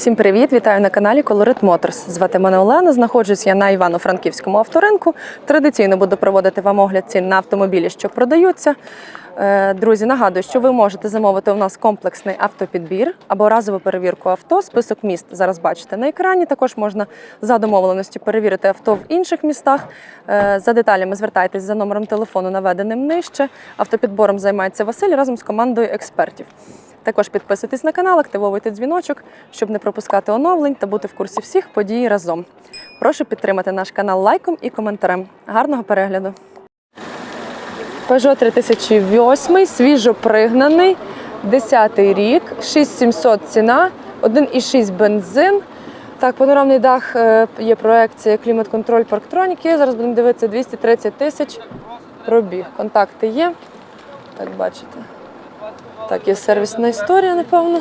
Всім привіт! Вітаю на каналі Colorit Motors. Звати мене Олена. Знаходжусь я на Івано-Франківському авторинку. Традиційно буду проводити вам огляд цін на автомобілі, що продаються. Е, Друзі, нагадую, що ви можете замовити у нас комплексний автопідбір або разову перевірку авто. Список міст зараз бачите на екрані. Також можна за домовленістю перевірити авто в інших містах. Е, За деталями звертайтесь за номером телефону, наведеним нижче. Автопідбором займається Василь разом з командою експертів. Також підписуйтесь на канал, активовуйте дзвіночок, щоб не пропускати оновлень та бути в курсі всіх подій разом. Прошу підтримати наш канал лайком і коментарем. Гарного перегляду! Peugeot 3008, свіжо пригнаний, 10 рік, 6700 ціна, 1,6 бензин. Так, панорамний дах е, є проекція клімат-контроль парктроніки. Зараз будемо дивитися 230 тисяч пробіг. Контакти є. Так, бачите. Так, є сервісна історія, напевно.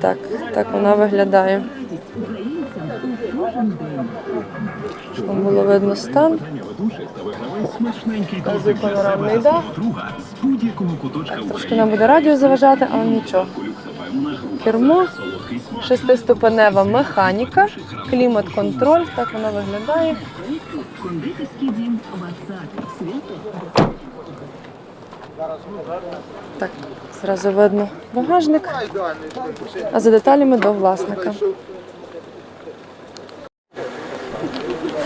Так, так вона виглядає. Щоб було видно стан. Панорамний дах. Трошки нам буде радіо заважати, але нічого. Кермо, шестиступенева механіка, клімат-контроль. Так вона виглядає. Кондитерський дім Ватсак. Свято Так, зразу видно багажник. А за деталями до власника.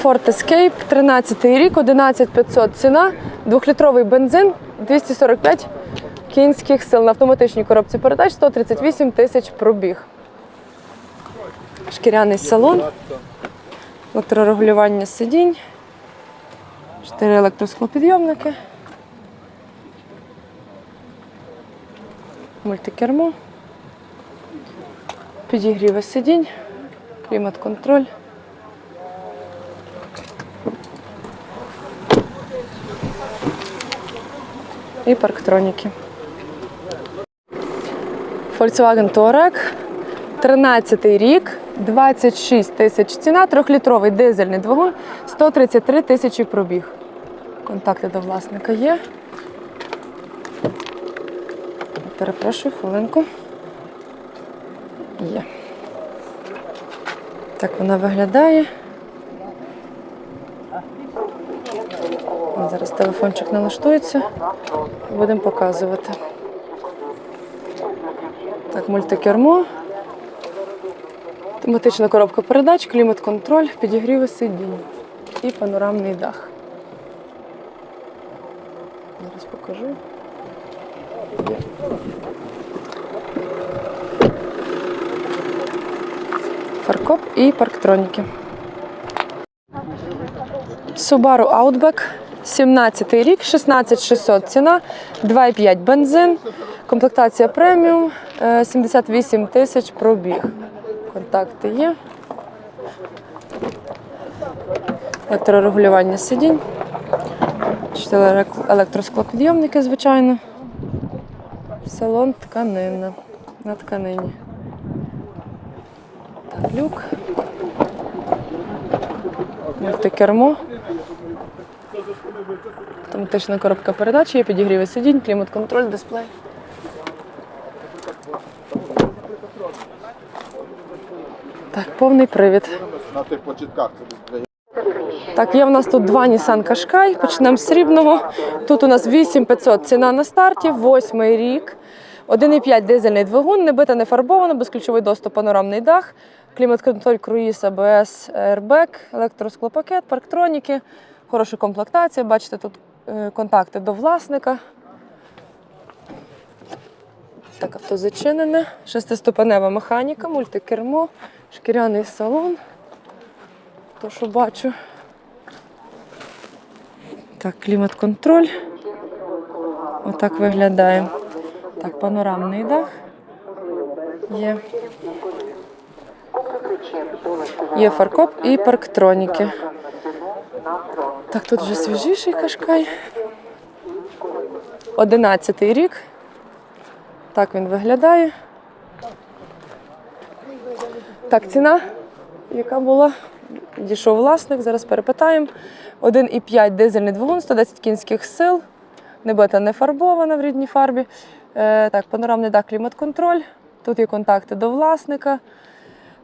Ford Escape, 13 рік, 11500 ціна, 2-літровий бензин, 245 кінських сил на автоматичній коробці передач, 138 тисяч пробіг. Шкіряний салон, електрорегулювання сидінь, 4 електросклопідйомники. Мультикермо, підігріви сидінь, клімат-контроль. І парктроніки. Volkswagen Touareg, 13 рік, 26 тисяч ціна, трьохлітровий дизельний двигун, 133 тисячі пробіг. Контакти до власника є. Перепрошую, хвилинку. Є. Так вона виглядає. Зараз телефончик налаштується. Будемо показувати. Так, мультикермо. Автоматична коробка передач, клімат-контроль, підігріви сидінь і панорамний дах. Зараз покажу. Фаркоп і парктроніки. Subaru Outback, 17 рік, 16600 ціна, 2,5 бензин, комплектація преміум, е, 78 тисяч пробіг. Контакти є. Електрорегулювання сидінь. Чотири електросклопідйомники, звичайно. Салон тканина. На тканині. Так, люк. Мультикермо. Автоматична коробка передач, є підігріви сидінь, клімат-контроль, дисплей. Так, повний привід. на тих початках. Це Так, є в нас тут два Nissan Qashqai, почнемо з срібного. Тут у нас 8500 ціна на старті, восьмий рік. 1,5 дизельний двигун, не бита, не фарбовано, безключовий доступ, панорамний дах, клімат-контроль, круїз, АБС, airbag, електросклопакет, парктроніки, хороша комплектація. Бачите, тут е, контакти до власника. Так, авто зачинене, шестиступенева механіка, мультикермо, шкіряний салон. То, що бачу. Так, клімат-контроль. Отак виглядає. Так, панорамний дах. Є. Є фаркоп і парктроніки. Так, тут вже свіжіший кашкай. Одинадцятий рік. Так він виглядає. Так, ціна, яка була? Дійшов власник, зараз перепитаємо. 1,5 дизельний двигун, 110 кінських сил. Небита не фарбована в рідній фарбі. Е, так, панорамний дах, клімат-контроль. Тут є контакти до власника.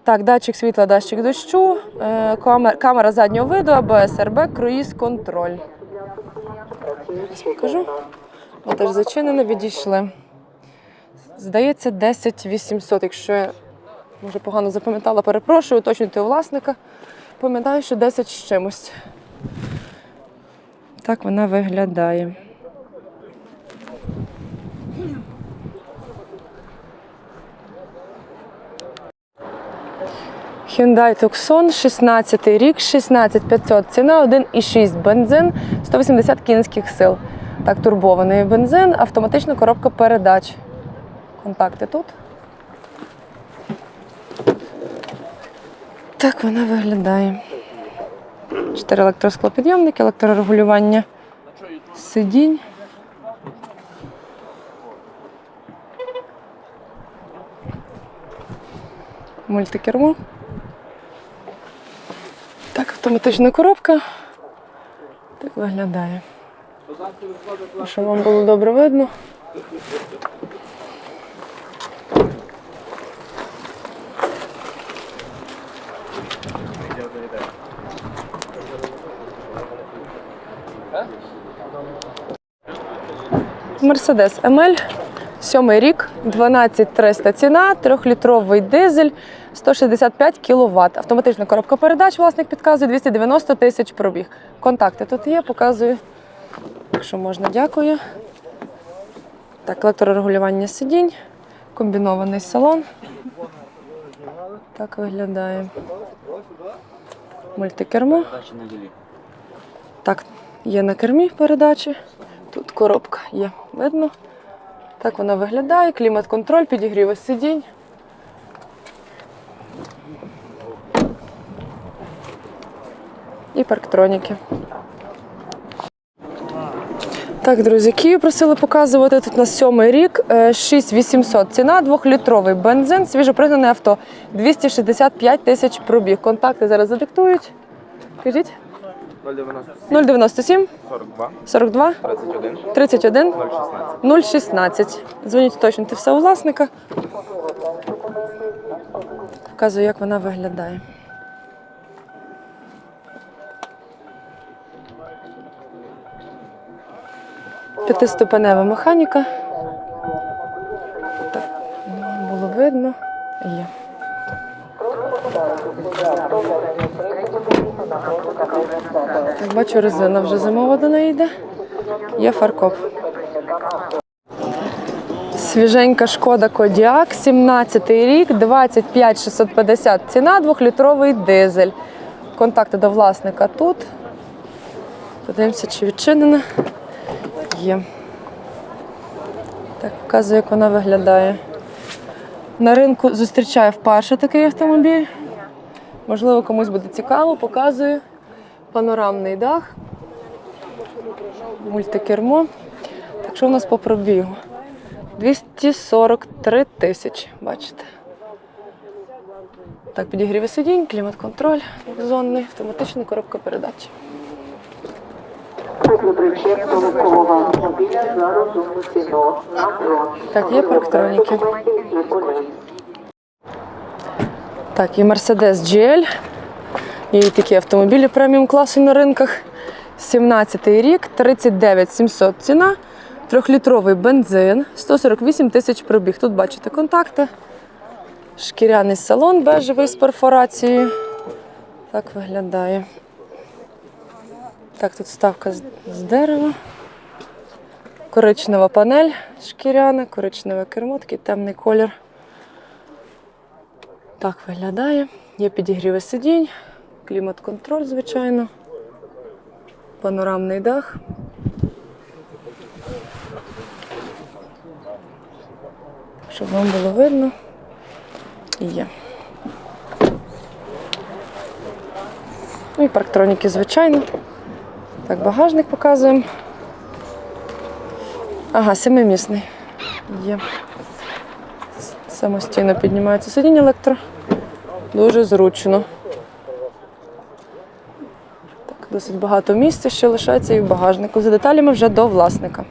Так, датчик світла, датчик дощу, е, камера, заднього виду, АБС, РБ, круїз, контроль. Бо теж зачинено, відійшли. Здається, 10 800. Якщо може погано запам'ятала, перепрошую, уточнюйте у власника. Пам'ятаю, що 10 з чимось. Так вона виглядає. Hyundai Tucson, 16 рік, 16500 ціна, 1,6 бензин, 180 кінських сил. Так, турбований бензин, автоматична коробка передач. Контакти тут. Так вона виглядає. Чотири електросклопідйомники, електрорегулювання сидінь. Мультикермо. Так, автоматична коробка. Так виглядає. Щоб вам було добре видно. Мерседес МЛ, сьомий рік, 12300 ціна, трьохлітровий дизель, 165 кВт. Автоматична коробка передач, власник підказує 290 тисяч пробіг. Контакти тут є, показую. Якщо можна, дякую. Так, електрорегулювання сидінь, комбінований салон. Так виглядає. Мультикермо. Так, є на кермі передачі. Тут коробка є, видно. Так вона виглядає. Клімат-контроль, підігріви сидінь. І парктроніки. Так, друзі, Київ просили показувати. Тут на сьомий рік е, 6800 ціна, двохлітровий бензин, свіжопригнане авто. 265 тисяч пробіг. Контакти зараз задиктують. Кажіть. 097 42, 42 31, 31 016. 016. Дзвоніть уточнити все у власника. Показую, як вона виглядає. П'ятиступенева механіка. Так, було видно. Є. Так, бачу, резина вже зимова до неї йде. Є фаркоп. Свіженька шкода Кодіак, 17-й рік, 25 650 ціна, двохлітровий дизель. Контакти до власника тут. Подивимося, чи відчинена. Є. Так, показую, як вона виглядає. На ринку зустрічаю вперше такий автомобіль. Можливо, комусь буде цікаво, показую. Панорамний дах, мультикермо. Так що у нас по пробігу? 243 тисячі, бачите. Так, підігріві сидінь, клімат-контроль, зонний, автоматична коробка передач. Так, є парктроніки. Так, і Mercedes GL. Є і такі автомобілі преміум класу на ринках. 17-й рік, 39 700 ціна, трьохлітровий бензин, 148 тисяч пробіг. Тут бачите контакти. Шкіряний салон бежевий з перфорацією. Так виглядає. Так, тут ставка з- дерева. Коричнева панель шкіряна, коричневе кермо, такий темний колір. Так виглядає. Є підігріви сидінь, клімат-контроль, звичайно. Панорамний дах. Щоб вам було видно. Є. Ну і парктроніки, звичайно. Так, багажник показуємо. Ага, семимісний. Є. Самостійно піднімається сидіння електро. Дуже зручно. Так, досить багато місця ще лишається і в багажнику. За деталями вже до власника.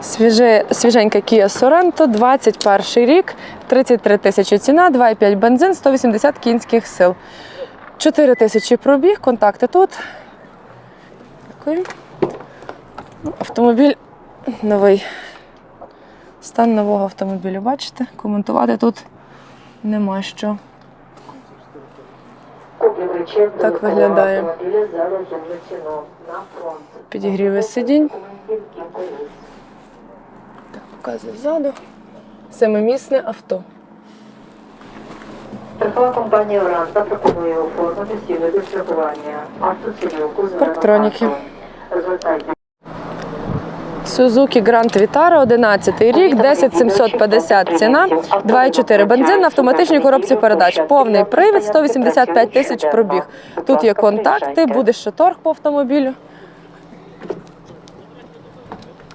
Свіже, свіженька Kia Sorento, 21 рік, 33 тисячі ціна, 2,5 бензин, 180 кінських сил. 4 тисячі пробіг, контакти тут. Дякую. Ну, Автомобіль новий. Стан нового автомобілю, бачите? Коментувати тут нема що. Так виглядає. Підігріви сидінь. Так, показую ззаду. Семимісне авто. Страхова компанія «Оранта» пропонує оформити всі види страхування. Автоцивілку Парктроніки. Звертайтеся. Suzuki Grand Vitara, 11 рік, 10750 ціна, 2,4 бензин на автоматичній коробці передач. Повний привід, 185 тисяч пробіг. Тут є контакти, буде ще торг по автомобілю.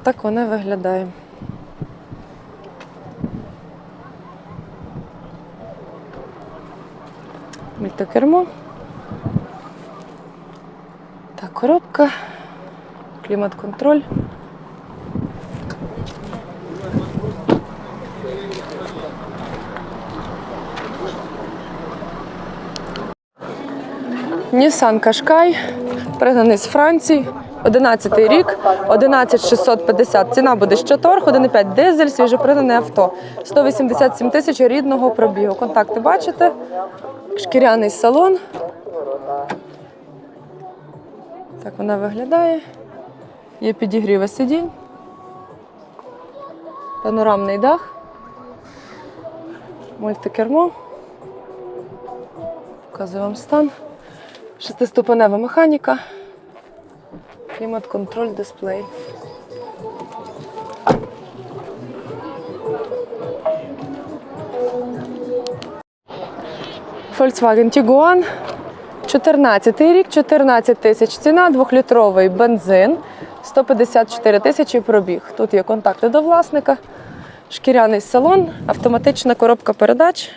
Так вона виглядає. Мультикермо. Так, коробка, клімат-контроль. Qashqai, пригнаний з Франції. 11 рік, 11650. Ціна буде ще торг, 1,5 дизель, свіжопригнане авто. 187 тисяч рідного пробігу. Контакти бачите? Шкіряний салон. Так вона виглядає. Є підігріви сидінь. Панорамний дах. Мультикермо. Показую вам стан. Шестиступенева механіка. Клімат-контроль дисплей. Volkswagen Tiguan. 14 рік, 14 тисяч ціна, двохлітровий бензин, 154 тисячі пробіг. Тут є контакти до власника, шкіряний салон, автоматична коробка передач,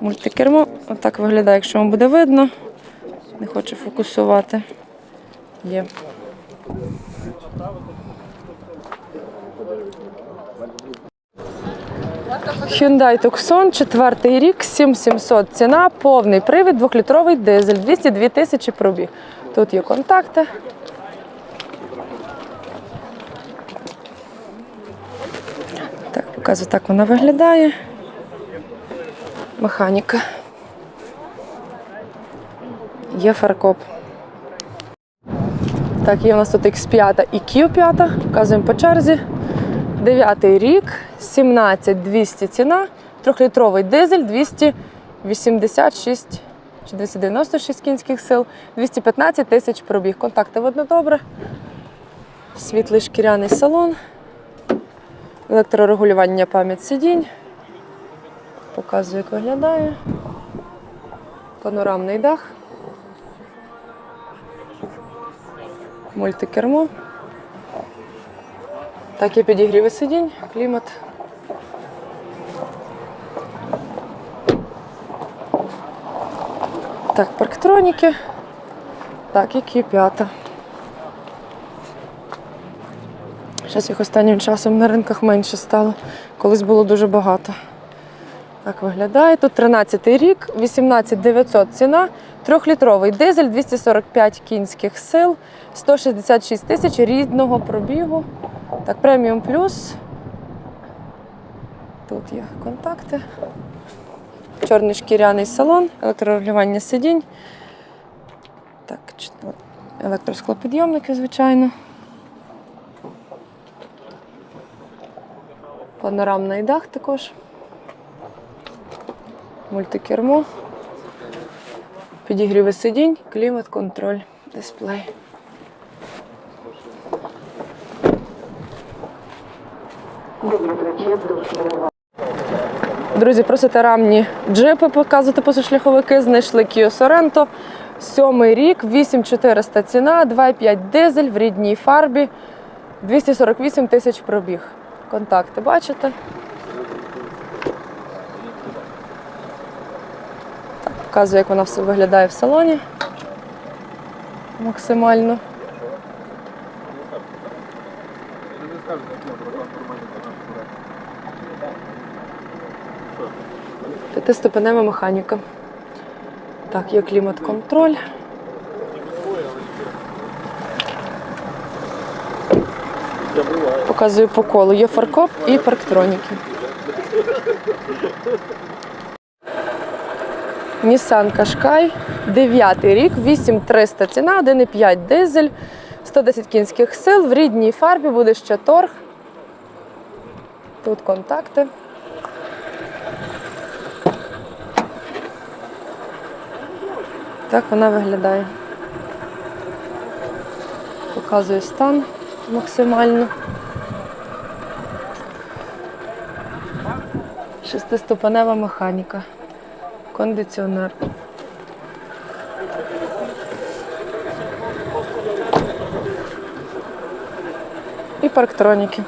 мультикермо. Отак виглядає, якщо вам буде видно. Не хочу фокусувати. Є. Hyundai Tucson, четвертий рік, 7700 ціна, повний привід, двохлітровий дизель, 202 тисячі пробіг. Тут є контакти. Так, показую, так вона виглядає. Механіка. Є фаркоп. Так, є у нас тут X5 і Q5. Показуємо по черзі. Дев'ятий рік, 17 200 ціна, трьохлітровий дизель, 286 чи 296 кінських сил, 215 тисяч пробіг. Контакти видно добре. Світлий шкіряний салон, електрорегулювання пам'ять сидінь. Показую, як виглядає. Панорамний дах. Мультикермо. Так, є підігріви сидінь, клімат. Так, парктроніки. Так, і Q5. Зараз їх останнім часом на ринках менше стало. Колись було дуже багато. Так виглядає. Тут 13 й рік, 18 900 ціна, трьохлітровий дизель, 245 кінських сил, 166 тисяч рідного пробігу. Так, преміум плюс. Тут є контакти. Чорний шкіряний салон, електрорегулювання сидінь. Так, електросклопідйомники, звичайно. Панорамний дах також. Мультикермо. Підігріви сидінь, клімат, контроль, дисплей. Друзі, просите рамні джипи показувати позашляховики. Знайшли Kia Sorento. Сьомий рік, 8400 ціна, 2,5 дизель в рідній фарбі, 248 тисяч пробіг. Контакти бачите? Так, показую, як вона все виглядає в салоні. Максимально. скажете, як я нормально нормально П'ятиступенева механіка. Так, є клімат-контроль. Показую по колу. Є фаркоп і парктроніки. Nissan Qashqai, 9 рік, 8300 ціна, 1,5 дизель, 110 кінських сил, в рідній фарбі буде ще торг. Тут контакти. Так вона виглядає. Показую стан максимально. Шестиступенева механіка. Кондиціонер. І парктроніки.